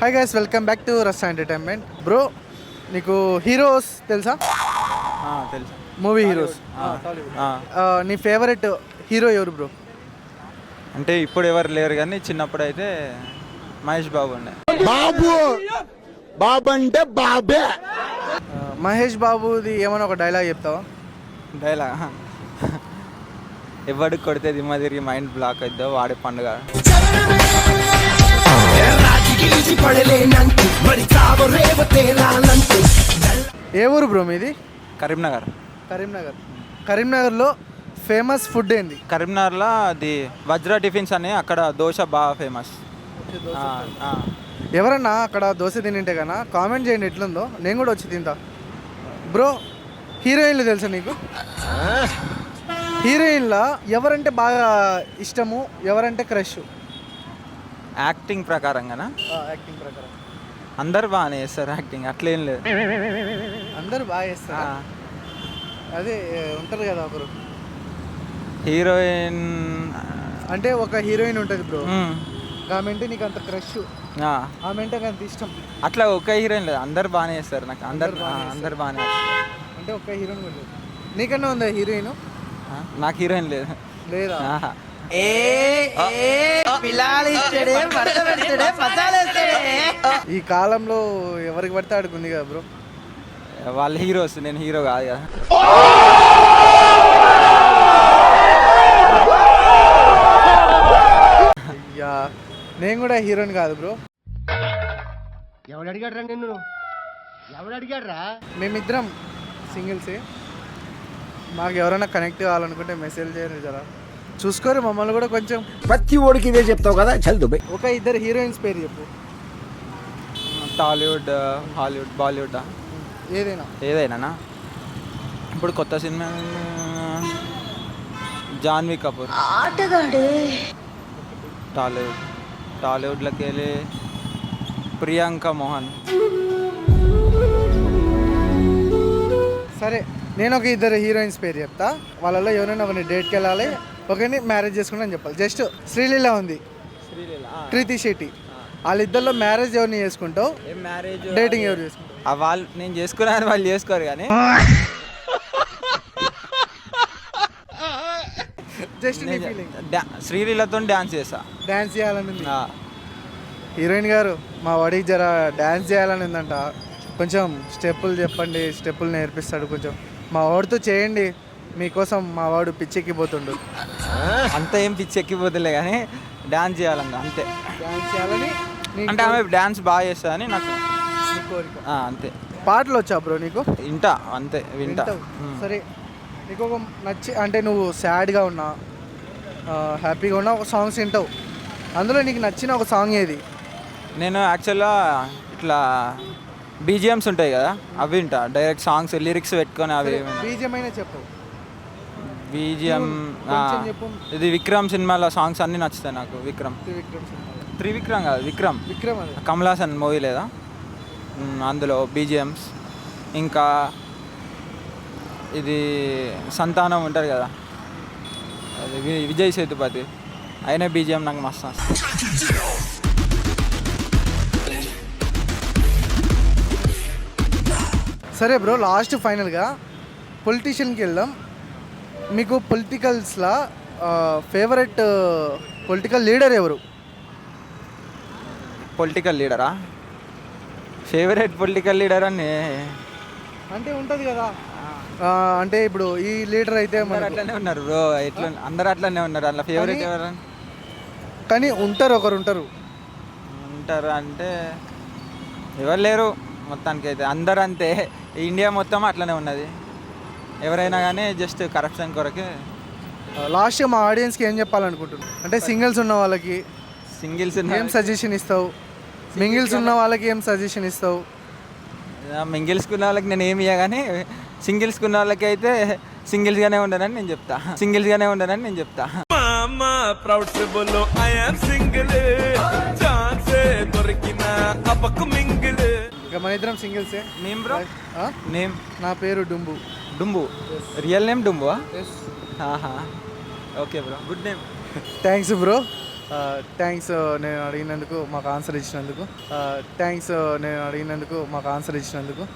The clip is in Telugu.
Hi guys welcome back to Ras entertainment bro నీకు హీరోస్ తెలుసా? ఆ, తెలుసు. మూవీ హీరోస్ ఆ, నీ ఫేవరెట్ హీరో ఎవరు బ్రో అంటే ఇప్పుడు ఎవరు లేరు కానీ చిన్నప్పుడు అయితే మహేష్ బాబు ఉండే. బాబు! బాబు అంటే బాబే! మహేష్ బాబుది ఏమైనా ఒక డైలాగ్ చెప్తావా? డైలాగ్ ఎవడికి కొడితే దిమ్మ తిరిగి మైండ్ బ్లాక్ అవుతుందో వాడే పండుగ. ఏ ఊరు బ్రో మీది? కరీంనగర్. కరీంనగర్. కరీంనగర్లో ఫేమస్ ఫుడ్ ఏంది? కరీంనగర్లో అది వజ్ర టిఫిన్స్ అని అక్కడ దోశ బాగా ఫేమస్. ఎవరన్నా అక్కడ దోశ తినింటే కన్నా కామెంట్ చేయండి ఎట్లుందో నేను కూడా వచ్చి తింటా. బ్రో హీరోయిన్లు తెలుసా నీకు? హీరోయిన్ల ఎవరంటే బాగా ఇష్టము ఎవరంటే క్రష్? యాక్టింగ్ ప్రకారంగానా? యాక్టింగ్ ప్రకారం. అందరు బాగానే చేస్తారు యాక్టింగ్ అట్లేం లేదు. అందరూ బాగా చేస్తారు? అదే ఉంటారు కదా ఒకరు. హీరోయిన్ అంటే ఒక హీరోయిన్ ఉంటుంది బ్రో. మ్, ఆమె అంటే నీకు అంత క్రష్ ఆమె అంటే అంత ఇష్టం. అట్లా ఒక హీరోయిన్ లేదు అందరు బాగానే చేస్తారు నాకు. అందరు అందరు బాగానే అంటే ఒక హీరోయిన్ కూడా లేదు. నీకన్నా ఉందా హీరోయిన్? నాకు హీరోయిన్ లేదు. లేదా? ఆహా. ఈ కాలంలో ఎవరికి పడితే ఆడుకుంది కదా బ్రో? వాళ్ళ హీరోస్ నేను హీరో కాదు కదా. అయ్యా నేను కూడా హీరోయిన్ కాదు బ్రో. ఎవడు అడిగాడు రా నిన్ను? ఎవడు అడిగాడు రా మేమిద్దరం సింగిల్సే. మాకు ఎవరైనా కనెక్ట్ కావాలనుకుంటే మెసేజ్ చేయండి జరా. చూసుకోరు మమ్మల్ని కూడా కొంచెం ప్రతి ఓడికి ఇదే చెప్తావు కదా చల్ దుబాయ్ ఒక ఇద్దరు హీరోయిన్స్ పేరు చెప్పు. Tollywood Hollywood Bollywood? ఏదైనా. ఏదైనా ఇప్పుడు కొత్త సినిమా జాన్వీ కపూర్. టాలీవుడ్. టాలీవుడ్లోకి వెళ్ళి ప్రియాంక మోహన్. సరే నేను ఒక ఇద్దరు హీరోయిన్స్ పేరు చెప్తా. వాళ్ళలో ఎవరైనా ఒకరిని డేట్కి వెళ్ళాలి ఒకరిని మ్యారేజ్ చేసుకుంటాను చెప్పాలి. జస్ట్ శ్రీలీల ఉంది. కృతి శెట్టి. వాళ్ళిద్దరిలో మ్యారేజ్ ఎవరిని చేసుకుంటావు? మ్యారేజ్ డేటింగ్ ఎవరు చేసుకుంటావు వాళ్ళు నేను చేసుకున్నాను వాళ్ళు చేసుకోరు కానీ. జస్ట్ నీ ఫీలింగ్ డా- శ్రీలీలతో డ్యాన్స్ చేస్తా. డ్యాన్స్ చేయాలని హీరోయిన్ గారు మా వాడికి జర డ్యాన్స్ చేయాలని ఉందంట. కొంచెం స్టెప్పులు చెప్పండి స్టెప్పులు నేర్పిస్తాడు కొంచెం. మా వాడితో చేయండి. మీకోసం మా వాడు పిచ్చెక్కిపోతుండు. అంత ఏం పిచ్చి ఎక్కిపోతులే కానీ డాన్స్ చేయాలంట అంతే. డ్యాన్స్ చేయాలని నీ అంటే ఆమె డాన్స్ బాగా చేస్తుందని నాకు నీ కోరిక. ఆ, అంతే. పాటలు వచ్చా బ్రో నీకు? వింటా అంతే వింటా. వింటావు? ఉమ్. సరే నీకు ఒక నచ్చి అంటే నువ్వు సాడ్గా ఉన్నా హ్యాపీగా ఉన్నా ఒక సాంగ్స్ వింటావు. అందులో నీకు నచ్చిన ఒక సాంగ్ ఏది? నేను యాక్చువల్గా ఇట్లా బీజిఎమ్స్ ఉంటాయి కదా అవి వింటా. డైరెక్ట్ సాంగ్స్ లిరిక్స్ పెట్టుకొని అవి బీజం అయినా చెప్పు. బీజిఎం. ఇది విక్రమ్ సినిమాలో సాంగ్స్ అన్నీ నచ్చుతాయి నాకు విక్రమ్. త్రివిక్రమ్ కాదు విక్రమ్. విక్రమ్ కమల్ హాసన్ మూవీ లేదా? అందులో బీజిఎమ్స్. ఇంకా ఇది సంతానం ఉంటారు కదా అది విజయ్ సేతుపతి. అయినా బీజిఎం నాకు మస్తు సరే బ్రో లాస్ట్ ఫైనల్గా పొలిటీషియన్కి వెళ్దాం. మీకు పొలిటికల్స్లో ఫేవరెట్ పొలిటికల్ లీడర్ ఎవరు? పొలిటికల్ లీడరా ఫేవరెట్ పొలిటికల్ లీడర్ అని అంటే ఉంటుంది కదా. అంటే ఇప్పుడు ఈ లీడర్ అయితే మనకు అట్లనే ఉన్నారు బ్రో ఎట్లా అందరు అట్లనే ఉన్నారు. అట్లా ఫేవరెట్ ఎవరు కానీ ఉంటారు ఒకరు ఉంటారు. ఉంటారు అంటే ఎవరు లేరు. మొత్తానికి అయితే అందరు అంతే ఇండియా మొత్తం అట్లనే ఉన్నది ఎవరైనా కానీ జస్ట్ కరప్షన్ కొరకే లాస్ట్ మా ఆడియన్స్కి ఏం చెప్పాలనుకుంటున్నాను అంటే సింగిల్స్ ఉన్న వాళ్ళకి సింగిల్స్ ఏం సజెషన్ ఇస్తావు మింగిల్స్ ఉన్న వాళ్ళకి ఏం సజెషన్ ఇస్తావు మింగిల్స్కున్న వాళ్ళకి నేను ఏమి ఇయ్య కానీ సింగిల్స్కున్న వాళ్ళకి అయితే సింగిల్స్గానే ఉండనని నేను చెప్తా సింగిల్స్గానే ఉండనని నేను చెప్తా మామా ప్రౌడ్ سے बोलो ఐ యామ్ సింగిల్ మన ఇద్దరం సింగిల్సే నేమ్ బ్రో? నేమ్? నా పేరు Dumbu. Dumbu? Real name Dumbu okay bro. Good name. Thanks bro thanks నేను అడిగినందుకు మాకు ఆన్సర్ ఇచ్చినందుకు. థ్యాంక్స్ నేను అడిగినందుకు మాకు ఆన్సర్ ఇచ్చినందుకు.